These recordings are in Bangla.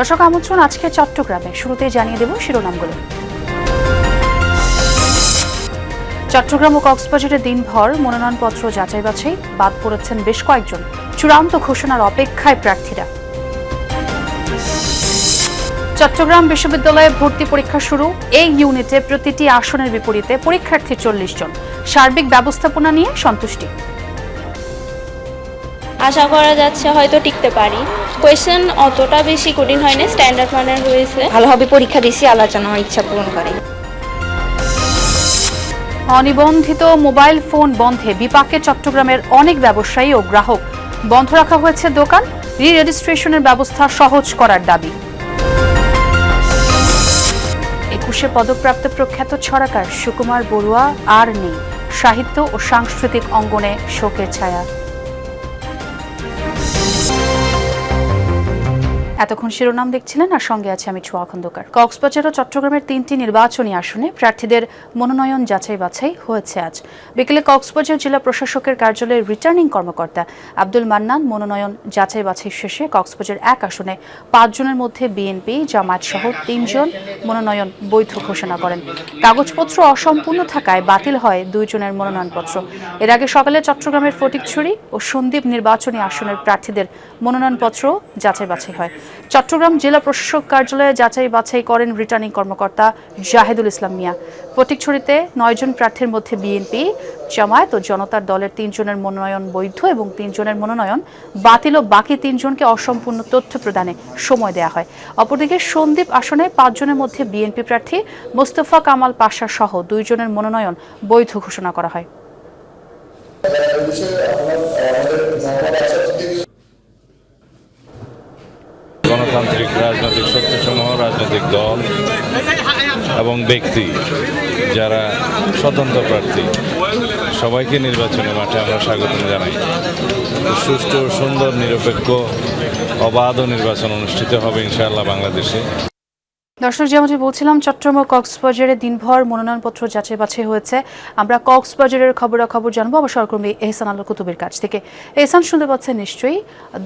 দর্শক আমন্ত্রণ আজকে চট্টগ্রামে। শুরুতে জানিয়ে দেব শিরোনামগুলো। চট্টগ্রাম ও কক্সবাজারে দিনভর মনোনয়নপত্র যাচাই বাছাই বাদ পড়েছেন বেশ কয়েকজন। চূড়ান্ত ঘোষণার অপেক্ষায় প্রার্থীরা। চট্টগ্রাম বিশ্ববিদ্যালয়ে ভর্তি পরীক্ষা শুরু। এই ইউনিটে প্রতিটি আসনের বিপরীতে পরীক্ষার্থী চল্লিশ জন। সার্বিক ব্যবস্থাপনা নিয়ে সন্তুষ্টি। আশা করা যাচ্ছে হয়তো টিকতে পারি। কোয়েশ্চেন অতটা বেশি কঠিন হয়নি স্ট্যান্ডার্ড মানের রয়েছে। ভালোভাবে পরীক্ষা দিছি আল্লাহ যেন আমার ইচ্ছা পূরণ করে। অনিবন্ধিত মোবাইল ফোন বন্ধে বিপাকে চট্টগ্রামের অনেক ব্যবসায়ী ও গ্রাহক। বন্ধ রাখা হয়েছে দোকান রি রেজিস্ট্রেশনের ব্যবস্থা সহজ করার দাবি। একুশে পদকপ্রাপ্ত প্রখ্যাত ছড়াকার সুকুমার বড়ুয়া আর নেই। সাহিত্য ও সাংস্কৃতিক অঙ্গনে শোকের ছায়া। এতক্ষণ শিরোনাম দেখছিলেন আর সঙ্গে আছে আমি ছোয়া খন্দকার। কক্সবাজার ও চট্টগ্রামের তিনটি নির্বাচনী আসনে প্রার্থীদের মনোনয়ন যাচাই বাছাই হয়েছে আজ। বিকেলে কক্সবাজার জেলা প্রশাসকের কার্যালয়ের রিটার্নিং কর্মকর্তা আব্দুল মান্নান মনোনয়ন যাচাই বাছাই শেষে কক্সবাজার এক আসনে পাঁচজনের মধ্যে বিএনপি, জামায়াত সহ তিনজন মনোনয়ন বৈধ ঘোষণা করেন। কাগজপত্র অসম্পূর্ণ থাকায় বাতিল হয় দুইজনের মনোনয়নপত্র। এর আগে সকালে চট্টগ্রামের ফটিকছড়ি ও সন্দ্বীপ নির্বাচনী আসনের প্রার্থীদের মনোনয়নপত্র যাচাই বাছাই হয়। চট্টগ্রাম জেলা প্রশাসক কার্যালয়ে যাচাই বাছাই করেন রিটার্নিং কর্মকর্তা জাহেদুল ইসলাম মিয়া। ফটিকছড়িতে নয়জন প্রার্থীর মধ্যে বিএনপি, জামায়াত ও জনতার দলের তিনজনের মনোনয়ন বৈধ এবং তিনজনের মনোনয়ন বাতিল ও বাকি তিনজনকে অসম্পূর্ণ তথ্য প্রদানে সময় দেওয়া হয়। অপরদিকে সন্দীপ আসনে পাঁচজনের মধ্যে বিএনপি প্রার্থী মোস্তফা কামাল পাশা সহ দুইজনের মনোনয়ন বৈধ ঘোষণা করা হয়। গণতান্ত্রিক রাজনৈতিক শক্তিসমূহ, রাজনৈতিক দল এবং ব্যক্তি যারা স্বতন্ত্র প্রার্থী। সবাইকে নির্বাচনের মাঠে আমরা স্বাগত জানাই। সুষ্ঠু, সুন্দর, নিরপেক্ষ, অবাধ নির্বাচন অনুষ্ঠিত হবে ইনশাআল্লাহ বাংলাদেশে। দর্শক যেমনটি বলছিলাম, চট্টগ্রাম ও কক্সবাজারে দিনভর মনোনয়নপত্র যাচাই বাছাই হয়েছে। আমরা কক্সবাজারের খবরাখবর জানব। আমার সহকর্মী এহসান আল কুতুবের কাছ থেকে। এহসান, শুনতে পাচ্ছেন নিশ্চয়ই,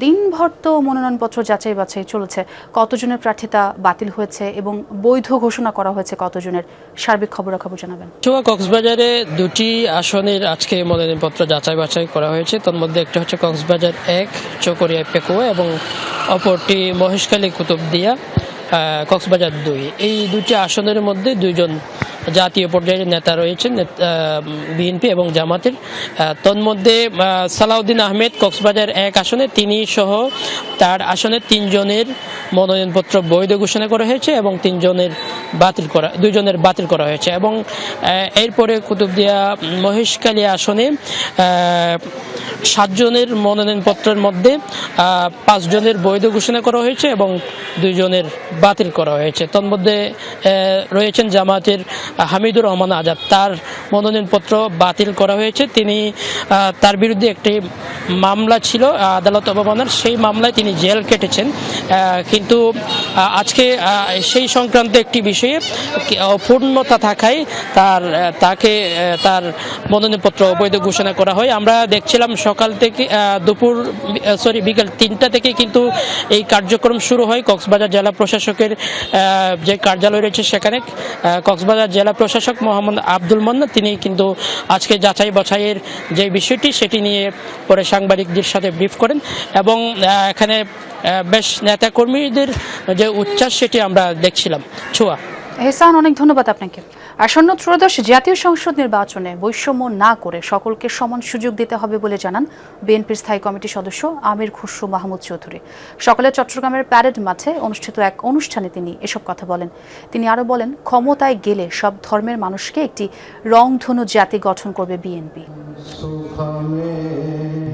দিনভর তো মনোনয়নপত্র যাচাই বাছাই চলেছে। কতজনের প্রার্থিতা বাতিল হয়েছে এবং বৈধ ঘোষণা করা হয়েছে কতজনের? সার্বিক খবরাখবর জানাবেন। কক্সবাজারে দুটি আসনের আজকে মনোনয়নপত্র যাচাই বাছাই করা হয়েছে। তার মধ্যে একটা হচ্ছে কক্সবাজার এক, চকরিয়া পেকুয়া এবং অপরটি মহেশখালী কুতুবদিয়া। কক্সবাজার দুই। এই দুটি আসনের মধ্যে দুইজন জাতীয় পর্যায়ের নেতা রয়েছেন বিএনপি এবং জামাতের। তন্মধ্যে সালাউদ্দিন আহমেদ কক্সবাজার এক আসনে, তিনি সহ তার আসনে তিনজনের মনোনয়নপত্র বৈধ ঘোষণা করা হয়েছে এবং তিনজনের বাতিল করা, দুইজনের বাতিল করা হয়েছে এবং এরপরে কুতুবদিয়া মহেশকালী আসনে সাতজনের মনোনয়নপত্রের মধ্যে পাঁচজনের বৈধ ঘোষণা করা হয়েছে এবং দুইজনের বাতিল করা হয়েছে। তন্মধ্যে রয়েছেন জামাতের হামিদুর রহমান আজাদ। তার মনোনয়নপত্র বাতিল করা হয়েছে। তিনি তার বিরুদ্ধে একটি মামলা ছিল আদালত অবমাননার। সেই মামলায় তিনি জেল কেটেছেন। কিন্তু আজকে সেই সংক্রান্ত একটি বিষয়ে অপূর্ণতা থাকায় তার তাকে তার মনোনয়নপত্র অবৈধ ঘোষণা করা হয়। আমরা দেখছিলাম সকাল থেকে দুপুর সরি বিকেল তিনটা থেকে কিন্তু এই কার্যক্রম শুরু হয়। কক্সবাজার জেলা প্রশাসকের যে কার্যালয় রয়েছে সেখানে কক্সবাজার জেলা প্রশাসক মোহাম্মদ আব্দুল মান্না তিনি কিন্তু আজকে যাচাই বাছাইয়ের যে বিষয়টি, সেটি নিয়ে পরে সাংবাদিকদের সাথে ব্রিফ করেন এবং এখানে বেশ নেতাকর্মীদের যে উচ্ছ্বাস সেটি আমরা দেখছিলাম। ছোঁয়া। এহসান অনেক ধন্যবাদ আপনাকে। আসন্ন ত্রয়োদশ জাতীয় সংসদ নির্বাচনে বৈষম্য না করে সকলকে সমান সুযোগ দিতে হবে বলে জানান বিএনপির স্থায়ী কমিটির সদস্য আমির খুসরু মাহমুদ চৌধুরী। সকালে চট্টগ্রামের প্যারেড মাঠে অনুষ্ঠিত এক অনুষ্ঠানে তিনি এসব কথা বলেন। তিনি আরও বলেন, ক্ষমতায় গেলে সব ধর্মের মানুষকে একটি রংধনু জাতি গঠন করবে বিএনপি।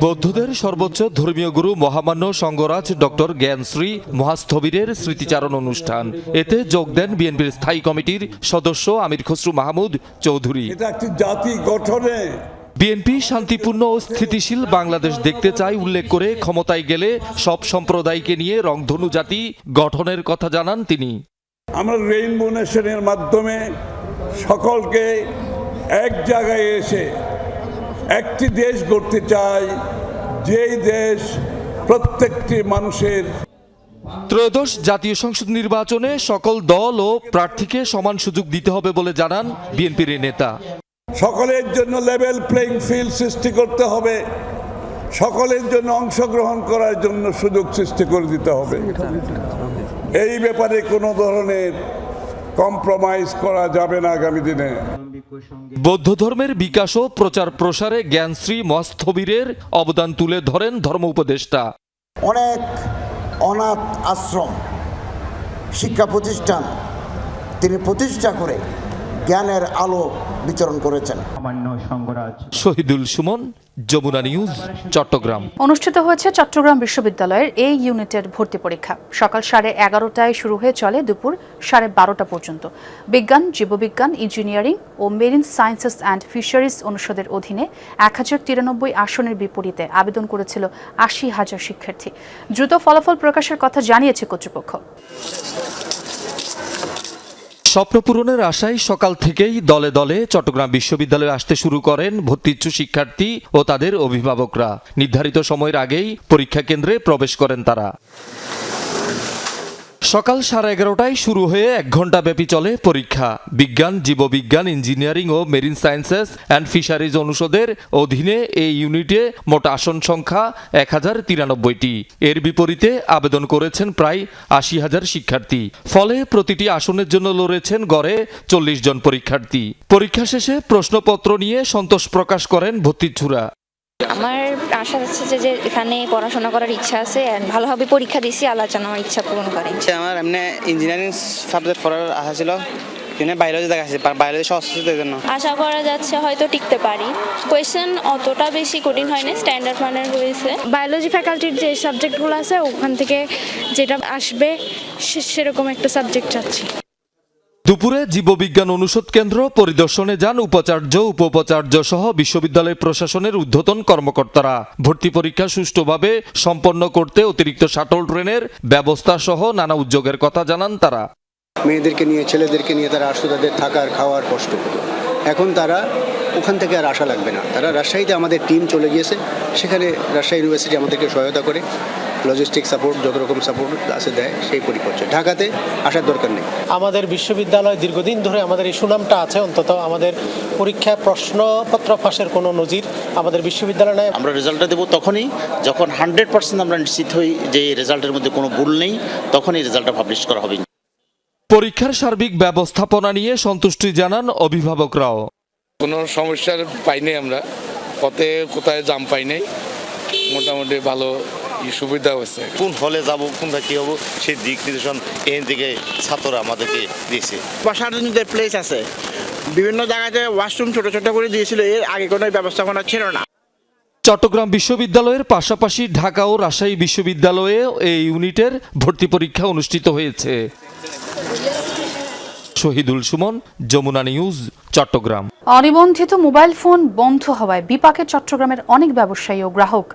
বৌদ্ধদের সর্বোচ্চ ধর্মীয় গুরু মহামান্য সঙ্গরাজ ডক্টর জ্ঞানশ্রী মহাস্থবিরের স্মৃতিচারণ অনুষ্ঠান। এতে যোগ দেন বিএনপির স্থায়ী কমিটির সদস্য আমির খসরু মাহমুদ চৌধুরী। এটা একটি জাতি গঠনে বিএনপি শান্তিপূর্ণ ও স্থিতিশীল বাংলাদেশ দেখতে চায় উল্লেখ করে ক্ষমতায় গেলে সব সম্প্রদায়কে নিয়ে রংধনু জাতি গঠনের কথা জানান তিনি। আমরা রেইনবো নেশনের মাধ্যমে সকলকে এক জায়গায় এসে একটি দেশ গড়তে চাই যেই দেশ প্রত্যেকটি মানুষের ত্রয়োদশ জাতীয় সংসদ নির্বাচনে সকল দল ও প্রার্থীকে সমান সুযোগ দিতে হবে বলে জানান বিএনপির এই নেতা। সকলের জন্য লেভেল প্লেইং ফিল্ড সৃষ্টি করতে হবে। সকলের জন্য অংশগ্রহণ করার জন্য সুযোগ সৃষ্টি করে দিতে হবে। এই ব্যাপারে কোনো ধরনের কম্প্রোমাইজ করা যাবে না আগামী দিনে। বৌদ্ধ ধর্মের বিকাশ ও প্রচার প্রসারে জ্ঞানশ্রী মস্তবীরের অবদান তুলে ধরেন ধর্ম উপদেষ্টা। অনেক অনাথ আশ্রম শিক্ষা প্রতিষ্ঠান তিনি প্রতিষ্ঠা করে জ্ঞানের আলো বিতরণ করেছেন। সামান্য শহীদুল সুমন যমুনা নিউজ, চট্টগ্রাম। অনুষ্ঠিত হয়েছে চট্টগ্রাম বিশ্ববিদ্যালয়ের এই ইউনিটের ভর্তি পরীক্ষা। সকাল সাড়ে এগারোটায় শুরু হয়ে চলে দুপুর সাড়ে বারোটা পর্যন্ত। বিজ্ঞান, জীববিজ্ঞান, ইঞ্জিনিয়ারিং ও মেরিন সায়েন্সেস অ্যান্ড ফিশারিজ অনুষদের অধীনে এক হাজার তিরানব্বই আসনের বিপরীতে আবেদন করেছিল আশি হাজার শিক্ষার্থী। দ্রুত ফলাফল প্রকাশের কথা জানিয়েছে কর্তৃপক্ষ। স্বপ্ন পূরণের আশায় সকাল থেকেই দলে দলে চট্টগ্রাম বিশ্ববিদ্যালয়ে আসতে শুরু করেন ভর্তিচ্ছু শিক্ষার্থী ও তাদের অভিভাবকরা। নির্ধারিত সময়ের আগেই পরীক্ষা কেন্দ্রে প্রবেশ করেন তারা। সকাল সাড়ে এগারোটায় শুরু হয়ে এক ঘণ্টা ব্যাপী চলে পরীক্ষা। বিজ্ঞান, জীববিজ্ঞান, ইঞ্জিনিয়ারিং ও মেরিন সায়েন্সেস অ্যান্ড ফিশারিজ অনুষদের অধীনে এই ইউনিটে মোট আসন সংখ্যা এক হাজার তিরানব্বইটি। এর বিপরীতে আবেদন করেছেন প্রায় আশি হাজার শিক্ষার্থী। ফলে প্রতিটি আসনের জন্য লড়েছেন গড়ে চল্লিশ জন পরীক্ষার্থী। পরীক্ষা শেষে প্রশ্নপত্র নিয়ে সন্তোষ প্রকাশ করেন ভর্তিচ্ছুরা আমার আশা আছে যে যে এখানে পড়াশোনা করার ইচ্ছা আছে ভালোভাবে পরীক্ষা দিছি আল্লাহ যেন আমার ইচ্ছা পূরণ করে আমার এমনি ইঞ্জিনিয়ারিং সাবজেক্ট পড়ার আশা ছিল কিন্তু বায়োলজি দেখা আছে বায়োলজি সহজ ছিল এই জন্য। আশা করা যাচ্ছে হয়তো টিকতে পারি। কোয়েশ্চেন অতটা বেশি কঠিন হয়নি স্ট্যান্ডার্ড মানের হয়েছে বায়োলজি ফ্যাকাল্টির যে সাবজেক্টগুলো আছে ওখান থেকে যেটা আসবে সে- সেরকম একটা সাবজেক্ট চাচ্ছি। দুপুরে জীববিজ্ঞান অনুষদ কেন্দ্র পরিদর্শনে যান উপাচার্য উপোপাচার্য সহ বিশ্ববিদ্যালয় প্রশাসনের ঊর্ধ্বতন কর্মকর্তারা। ভর্তি পরীক্ষা সুষ্ঠুভাবে সম্পন্ন করতে অতিরিক্ত শাটল ট্রেনের ব্যবস্থা সহ নানা উদ্যোগের কথা জানান তারা। মেয়েদেরকে নিয়ে, ছেলেদেরকে নিয়ে তারা আসতো তাদের থাকার, খাওয়ার কষ্ট এখন তারা ওখান থেকে আর আশা লাগবে না। তারা রাজশাহীতে আমাদের টিম চলে গিয়েছে। সেখানে রাজশাহী ইউনিভার্সিটি আমাদেরকে সহায়তা করে লজিস্টিক সাপোর্ট যত রকম সাপোর্ট আছে দেয় সেই পরিপর্যায়ে ঢাকাতে আসার দরকার নেই। আমাদের বিশ্ববিদ্যালয় দীর্ঘদিন ধরে আমাদের এই সুনামটা আছে অন্তত আমাদের পরীক্ষা প্রশ্নপত্র ফাঁসের কোনো নজির আমাদের বিশ্ববিদ্যালয় নেই। আমরা রেজাল্টটা দেবো তখনই যখন হান্ড্রেড পার্সেন্ট আমরা নিশ্চিত হই যে এই রেজাল্টের মধ্যে কোনো ভুল নেই তখনই রেজাল্টটা পাবলিশ করা হবে। পরীক্ষার সার্বিক ব্যবস্থাপনা নিয়ে সন্তুষ্টি জানান অভিভাবকরাও। কোনো সমস্যার পাইনি আমরা। পথে কোথায় জাম পাই নাই। মোটামুটি ভালো ই সুবিধা হয়েছে। কোন হলে যাব কোনটা কী হব সেই দিক নির্দেশন এখান থেকে ছাত্ররা আমাদেরকে দিয়েছে। বসার জন্য যে প্লেস আছে বিভিন্ন জায়গাতে ওয়াশরুম ছোট ছোট করে দিয়েছিল এর আগে কোনো ব্যবস্থাপনা ছিল না। চট্টগ্রাম বিশ্ববিদ্যালয়ের পাশাপাশি ঢাকা ও রাজশাহী বিশ্ববিদ্যালয়ে এই ইউনিটের ভর্তি পরীক্ষা অনুষ্ঠিত হয়েছে। শহীদুল সুমন, যমুনা নিউজ, চট্টগ্রাম। অনিবন্ধিত মোবাইল ফোন বন্ধ হওয়ায় বিপাকে চট্টগ্রামের অনেক ব্যবসায়ী ও গ্রাহক।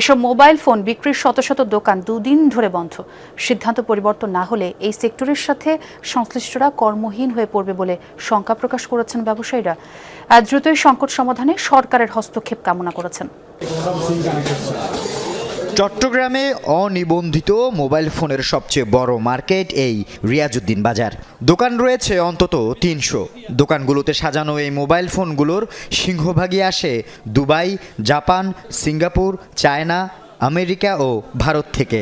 এসব মোবাইল ফোন বিক্রির শত শত দোকান দুদিন ধরে বন্ধ। সিদ্ধান্ত পরিবর্তন না হলে এই সেক্টরের সাথে সংশ্লিষ্টরা কর্মহীন হয়ে পড়বে বলে শঙ্কা প্রকাশ করেছেন ব্যবসায়ীরা। দ্রুতই সংকট সমাধানে সরকারের হস্তক্ষেপ কামনা করেছেন। চট্টগ্রামে অনিবন্ধিত মোবাইল ফোনের সবচেয়ে বড় মার্কেট এই রিয়াজুদ্দিন বাজার। দোকান রয়েছে অন্তত তিনশো। দোকানগুলোতে সাজানো এই মোবাইল ফোনগুলোর সিংহভাগই আসে Dubai, Japan, Singapore, China, America ও ভারত থেকে।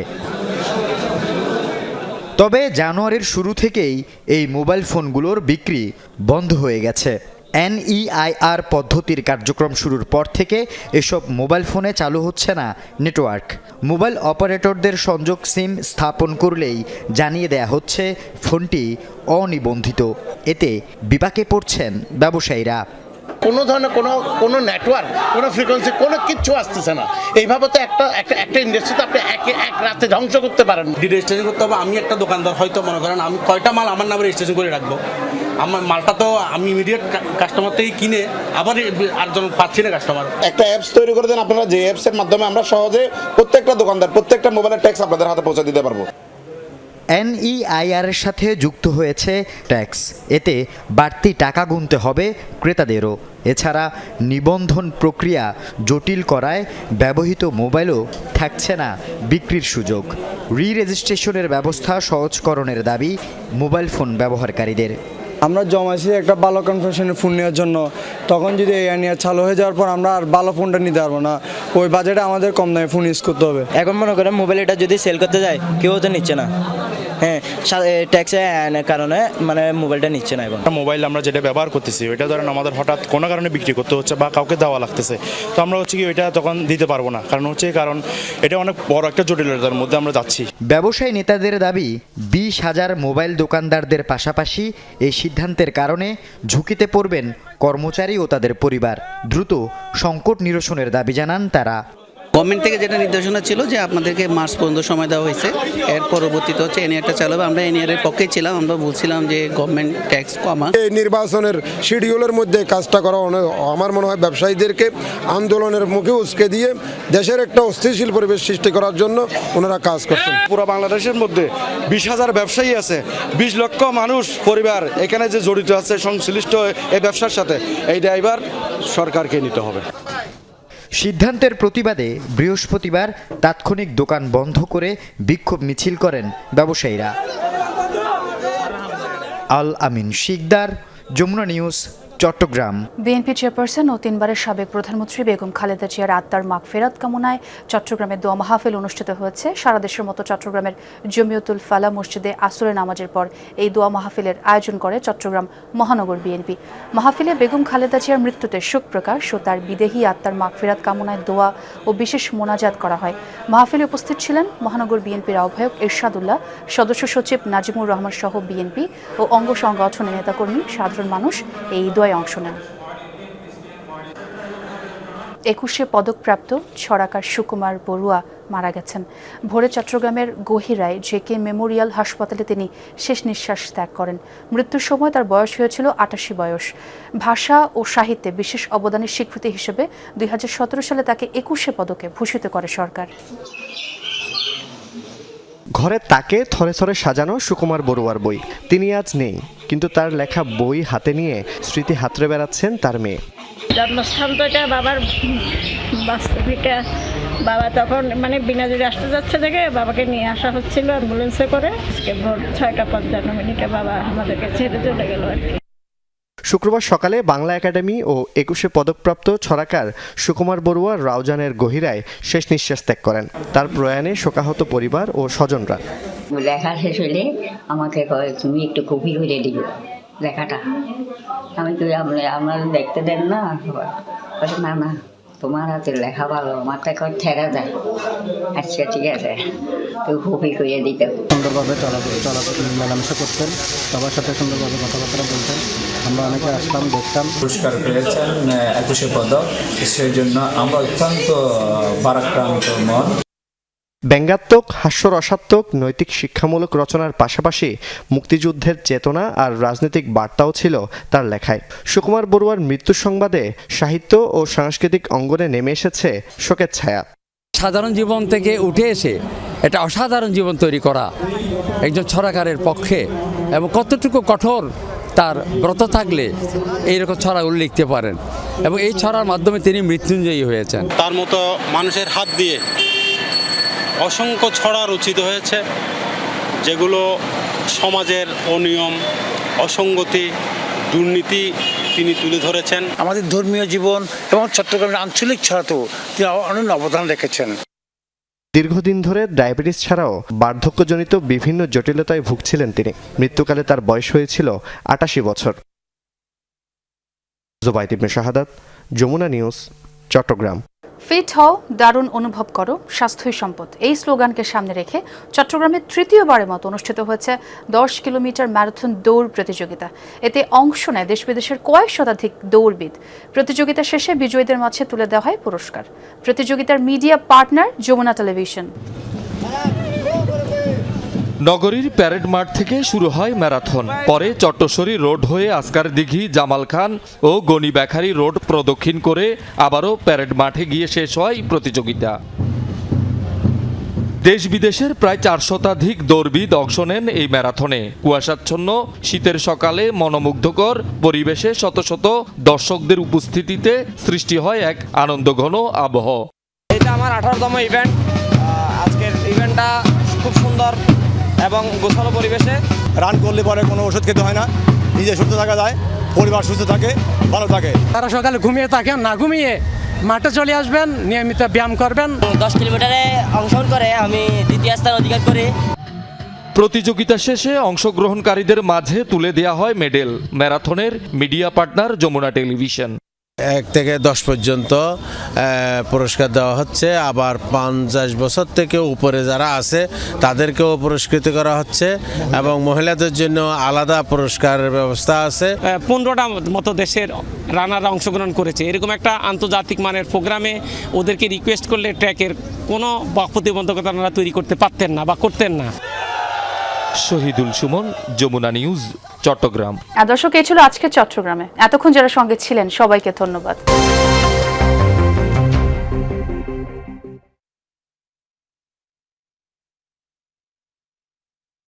তবে জানুয়ারির শুরু থেকেই এই মোবাইল ফোনগুলোর বিক্রি বন্ধ হয়ে গেছে। এনইআইআর পদ্ধতির কার্যক্রম শুরুর পর থেকে এসব মোবাইল ফোনে চালু হচ্ছে না নেটওয়ার্ক। মোবাইল অপারেটরদের সংযোগ সিম স্থাপন করলেই জানিয়ে দেয়া হচ্ছে ফোনটি অনিবন্ধিত। এতে বিপাকে পড়ছেন ব্যবসায়ীরা। কোনো ধরনের কোনো কোনো নেটওয়ার্ক কোনো ফ্রিকোয়েন্সি কোনো কিচ্ছু আসতেছে না। এইভাবে তো একটা একটা একটা ইন্ডাস্ট্রিতে আপনি এক এক রাতে ধ্বংস করতে পারেন। রেজিস্ট্রেশন করতে হবে আমি একটা দোকানদার হয়তো মনে করেন আমি কয়টা মাল আমার নামে রেজিস্ট্রেশন করে রাখব? আমার মালটা তো আমি ইমিডিয়েট কাস্টমার থেকে কিনে আবার আরেকজন পাচ্ছি না কাস্টমার একটা অ্যাপস তৈরি করে দেন আপনারা যে অ্যাপসের মাধ্যমে আমরা সহজে প্রত্যেকটা দোকানদার প্রত্যেকটা মোবাইলের ট্যাক্স আপনাদের হাতে পৌঁছে দিতে পারব। এনইআইআর এর সাথে যুক্ত হয়েছে ট্যাক্স এতে বাড়তি টাকা গুনতে হবে ক্রেতাদেরও। এছাড়া নিবন্ধন প্রক্রিয়া জটিল করায় ব্যবহৃত মোবাইলও থাকছে না বিক্রির সুযোগ। রি রেজিস্ট্রেশনের ব্যবস্থা সহজকরণের দাবি মোবাইল ফোন ব্যবহারকারীদের। আমরা জমাইছি একটা ভালো কনফেকশনের ফোন নেওয়ার জন্য। তখন যদি এই নিয়ে চালু হয়ে যাওয়ার পর আমরা আর ভালো ফোনটা নিতে পারব না। ওই বাজেটে আমাদের কম দামে ফোন ইউজ করতে হবে। এখন মনে করেন মোবাইল এটা যদি সেল করতে যায়, কেউ তো নিচ্ছে না। হ্যাঁ ট্যাক্সের কারণে মানে মোবাইলটা নিচ্ছে না এখন। একটা মোবাইল আমরা যেটা ব্যবহার করতেছি ওইটা ধরেন আমাদের হঠাৎ কোনো কারণে বিক্রি করতে হচ্ছে বা কাউকে দেওয়া লাগতেছে তো আমরা হচ্ছে কি ওইটা তখন দিতে পারব না। কারণ হচ্ছে কারণ এটা অনেক বড় একটা জটিলতার মধ্যে আমরা যাচ্ছি। ব্যবসায়ী নেতাদের দাবি বিশ হাজার মোবাইল দোকানদারদের পাশাপাশি এই সিদ্ধান্তের কারণে ঝুঁকিতে পড়বেন কর্মচারী ও তাদের পরিবার। দ্রুত সংকট নিরসনের দাবি জানান তারা। গভর্নমেন্ট থেকে যেটা নির্দেশনা ছিল যে আপনাদেরকে মার্চ পর্যন্ত সময় দেওয়া হয়েছে। এর পরবর্তীতে হচ্ছে এনআরটা চালাবে। আমরা এনআরের পক্ষে ছিলাম। আমরা বলছিলাম যে গভর্নমেন্ট ট্যাক্স কমা এই নির্বাচনের শিডিউলের মধ্যে কাজটা করা আমার মনে হয় ব্যবসায়ীদেরকে আন্দোলনের মুখে উস্কে দিয়ে দেশের একটা অস্থিতিশীল পরিবেশ সৃষ্টি করার জন্য ওনারা কাজ করছেন। পুরো বাংলাদেশের মধ্যে বিশ হাজার ব্যবসায়ী আছে। বিশ লক্ষ মানুষ পরিবার এখানে যে জড়িত আছে সংশ্লিষ্ট এই ব্যবসার সাথে। এই ড্রাইভার সরকারকে নিতে হবে। সিদ্ধান্তের প্রতিবাদে বৃহস্পতিবার তাৎক্ষণিক দোকান বন্ধ করে বিক্ষোভ মিছিল করেন ব্যবসায়ীরা। Al Amin Shikdar, Jamuna news Chattogram. BNP chairperson ও তিনবারের সাবেক প্রধানমন্ত্রী বেগম খালেদা জিয়ার আত্মার মাগফেরাত কামনায় চট্টগ্রামে দোয়া মাহফিল অনুষ্ঠিত হয়েছে। সারা দেশের মতো চট্টগ্রামের জমিয়তুল ফালা মসজিদে আসরে নামাজের পর এই দোয়া মাহফিলের আয়োজন করে চট্টগ্রাম মহানগর বিএনপি। মাহফিলে বেগম খালেদা জিয়ার মৃত্যুতে শোক প্রকাশ ও তার বিদেহী আত্মার মাগফেরাত কামনায় দোয়া ও বিশেষ মোনাজাত করা হয়। মাহফিলে উপস্থিত ছিলেন মহানগর বিএনপির আহ্বায়ক এরশাদুল্লাহ, সদস্য সচিব নাজিমুর রহমান সহ বিএনপি ও অঙ্গ সংগঠনের নেতাকর্মী, সাধারণ মানুষ। এই দোয়ায় অংশ নেন। একুশে পদকপ্রাপ্ত ছড়াকার সুকুমার বড়ুয়া মারা গেছেন। ভোরে চট্টগ্রামের গহিরায় জেকে মেমোরিয়াল হাসপাতালে তিনি শেষ নিঃশ্বাস ত্যাগ করেন। মৃত্যুর সময় তার বয়স হয়েছিল আটাশি বয়স। ভাষা ও সাহিত্যে বিশেষ অবদানের স্বীকৃতি হিসেবে দুই হাজার সতেরো সালে তাকে একুশে পদকে ভূষিত করে সরকার। ঘরে তাকে থরে থরে সাজানো সুকুমার বড়ুয়ার বই। তিনি আজ নেই, কিন্তু তার লেখা বই হাতে নিয়ে স্মৃতি হাতরে বেড়াচ্ছেন তার মেয়ে। জন্মস্থান তো এটা বাবার বাস্তবিকা বাবা তখন মানে বিনা যদি আসতে যাচ্ছে দেখে বাবাকে নিয়ে আসা হচ্ছিল অ্যাম্বুলেন্সে করে। আজকে ভোর ছয়টা পঞ্চান্ন মিনিটে বাবা আমাদেরকে ছেড়ে চলে গেল আর কি। শুক্রবার সকালে বাংলা একাডেমি ও একুশে পদকপ্রাপ্ত ছড়াকার সুকুমার বড়ুয়া রাউজানের গহিরায় শেষ নিঃশ্বাস ত্যাগ করেন। তার প্রয়াণে শোকাহত পরিবার ও স্বজনরা। লেখা শেষ হলে আমাকে কয়, তুমি একটু কপি করে দিবে লেখাটা। আমি তো আমরা দেখতে দেন না? না না। তোমার হাতে লেখা ভালো মাথায় কর এখন ঠেরা যায় আচ্ছা ঠিক আছে। তো কপি করে দিতে। সুন্দরভাবে চলাচল চলাচল মেলামেশা করতেন। সবার সাথে সুন্দরভাবে কথাবার্তা বলতেন। আমরা অনেকে আসতাম দেখতাম। পুরস্কার পেয়েছেন একুশে পদক। সেই জন্য আমরা অত্যন্ত বারাক্রান্ত মন। ব্যঙ্গাত্মক হাস্যরসাত্মক নৈতিক শিক্ষামূলক রচনার পাশাপাশি মুক্তিযুদ্ধের চেতনা আর রাজনৈতিক বার্তাও ছিল তার লেখায়। সুকুমার বড়ুয়ার মৃত্যুর সংবাদে সাহিত্য ও সাংস্কৃতিক অঙ্গনে নেমে এসেছে শোকের ছায়া। সাধারণ জীবন থেকে উঠে এসে এটা অসাধারণ জীবন তৈরি করা একজন ছড়াকারের পক্ষে এবং কতটুকু কঠোর তার ব্রত থাকলে এইরকম ছড়াগুলো লিখতে পারেন। এবং এই ছড়ার মাধ্যমে তিনি মৃত্যুঞ্জয়ী হয়েছেন। তার মতো মানুষের হাত দিয়ে অসংখ্য ছড়া রচিত হয়েছে যেগুলো সমাজের অনিয়ম অসঙ্গতি দুর্নীতি তিনি তুলে ধরেছেন। আমাদের ধর্মীয় জীবন এবং চট্টগ্রামের আঞ্চলিক ছড়াতেও তিনি অনন্য অবদান রেখেছেন। দীর্ঘদিন ধরে ডায়াবেটিস ছাড়াও বার্ধক্যজনিত বিভিন্ন জটিলতায় ভুগছিলেন তিনি। মৃত্যুকালে তার বয়স হয়েছিল আটাশি বছর। জোবাইদ ইবনে শাহাদাত যমুনা নিউজ চট্টগ্রাম। ফিট হও, দারুণ অনুভব করো, স্বাস্থ্যই সম্পদ। এই স্লোগানকে সামনে রেখে চট্টগ্রামে তৃতীয়বারের মতো অনুষ্ঠিত হয়েছে দশ কিলোমিটার ম্যারাথন দৌড় প্রতিযোগিতা। এতে অংশ নেয় দেশ বিদেশের কয়েক শতাধিক দৌড়বিদ। প্রতিযোগিতা শেষে বিজয়ীদের মাঝে তুলে দেওয়া হয় পুরস্কার। প্রতিযোগিতার মিডিয়া পার্টনার যমুনা টেলিভিশন। নগরীর প্যারেড মাঠ থেকে শুরু হয় ম্যারাথন। পরে চট্টশ্বরী রোড হয়ে আসকার দিঘি, জামাল খান ও গনি বেখারি রোড প্রদক্ষিণ করে আবারও প্যারেড মাঠে গিয়ে শেষ হয় প্রতিযোগিতা। দেশ বিদেশের প্রায় চার শতাধিক দৌড়বিদ অংশ নেন এই ম্যারাথনে। কুয়াশাচ্ছন্ন শীতের সকালে মনোমুগ্ধকর পরিবেশে শত শত দর্শকদের উপস্থিতিতে সৃষ্টি হয় এক আনন্দঘন আবহ। এটা আমার আঠারোতম ইভেন্ট আজকের ইভেন্টটা খুব সুন্দর। এবং গোছালো পরিবেশে রান করলে পরে কোনো ওষুধ খেতে হয় না। নিজে সুস্থ থাকা যায় পরিবার সুস্থ থাকে ভালো থাকে। তারা সকালে ঘুমিয়ে থাকেন না ঘুমিয়ে মাঠে চলে আসবেন নিয়মিত ব্যায়াম করবেন। দশ কিলোমিটারে অংশগ্রহণ করে আমি দ্বিতীয় স্থান অধিকার করি। প্রতিযোগিতা শেষে অংশগ্রহণকারীদের মাঝে তুলে দেয়া হয় মেডেল। ম্যারাথনের মিডিয়া পার্টনার যমুনা টেলিভিশন। এক থেকে দশ পর্যন্ত পুরস্কার দেওয়া হচ্ছে। আবার পঞ্চাশ বছর থেকে উপরে যারা আছে, তাদেরকেও পুরস্কৃত করা হচ্ছে এবং মহিলাদের জন্য আলাদা পুরস্কারের ব্যবস্থা আছে। পনেরোটা মতো দেশের রানাররা অংশগ্রহণ করেছে। এরকম একটা আন্তর্জাতিক মানের প্রোগ্রামে ওদেরকে রিকোয়েস্ট করলে ট্র্যাকের কোনো প্রতিবন্ধকতা ওনারা তৈরি করতে পারতেন না বা করতেন না। শহীদুল সুমন, যমুনা নিউজ, চট্টগ্রাম। দর্শক, এই ছিল আজকে চট্টগ্রামে। এতক্ষণ যারা সঙ্গে ছিলেন, সবাইকে ধন্যবাদ।